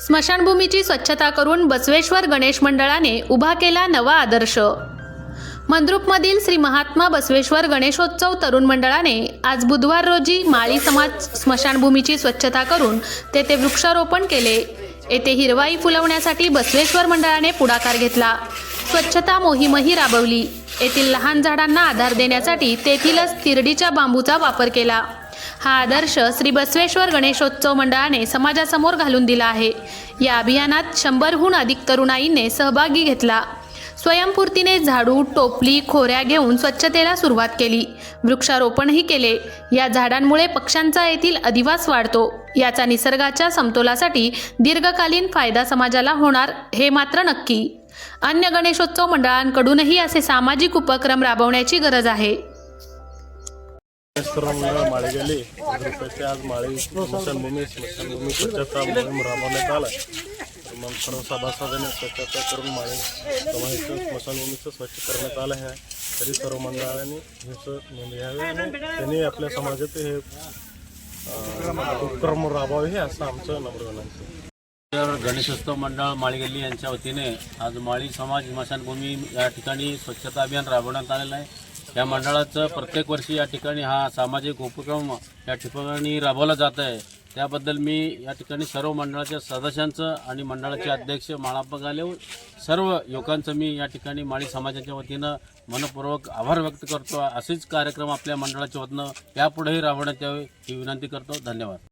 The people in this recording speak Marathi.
स्मशानभूमीची स्वच्छता करून बसवेश्वर गणेश मंडळाने उभा केला नवा आदर्श. मंद्रुपमधील श्री महात्मा बसवेश्वर गणेशोत्सव तरुण मंडळाने आज बुधवार रोजी माळी समाज स्मशानभूमीची स्वच्छता करून तेथे वृक्षारोपण केले. येथे हिरवाई फुलवण्यासाठी बसवेश्वर मंडळाने पुढाकार घेतला. स्वच्छता मोहीमही राबवली. येथील लहान झाडांना आधार देण्यासाठी तेथीलच तिरडीच्या बांबूचा वापर केला. हा आदर्श श्री बसवेश्वर गणेशोत्सव मंडळाने समाजासमोर घालून दिला आहे. या अभियानात शंभरहून अधिक तरुणाईने सहभागी घेतला. स्वयंपूर्तीने झाडू टोपली खोऱ्या घेऊन स्वच्छतेला सुरुवात केली. वृक्षारोपणही केले. या झाडांमुळे पक्ष्यांचा येथील अधिवास वाढतो. याचा निसर्गाच्या समतोलासाठी दीर्घकालीन फायदा समाजाला होणार हे मात्र नक्की. अन्य गणेशोत्सव मंडळांकडूनही असे सामाजिक उपक्रम राबवण्याची गरज आहे. सर्व माळे गेले. आज माळी स्मशानभूमी स्मशानभूमी स्वच्छता मोहीम राबवण्यात आला मग सर्व सभासदांनी स्वच्छता करून माळी समाजाचं स्मशानभूमीचं स्वच्छ करण्यात आलं आहे. तरी सर्व मंडळांनी हे स- नोंद घ्यावे आणि त्यांनी आपल्या समाजात हे उपक्रम राबवावे असं आमचं नम्र विनंती तर गणेशोत्सव मंडळ माळीगल्ली यांच्या वतीने आज माळी समाज स्मशानभूमी या ठिकाणी स्वच्छता अभियान राबवण्यात आलेलं आहे. या मंडळाचं प्रत्येक वर्षी या ठिकाणी हा सामाजिक उपक्रम या ठिकाणी राबवला जात आहे. त्याबद्दल मी या ठिकाणी सर्व मंडळाच्या सदस्यांचं आणि मंडळाचे अध्यक्ष माळाप्पा आले सर्व युवकांचं मी या ठिकाणी माळी समाजाच्या वतीनं मनपूर्वक आभार व्यक्त करतो. असेच कार्यक्रम आपल्या मंडळाच्या वतीनं यापुढेही राबवण्यात यावे ही विनंती करतो. धन्यवाद.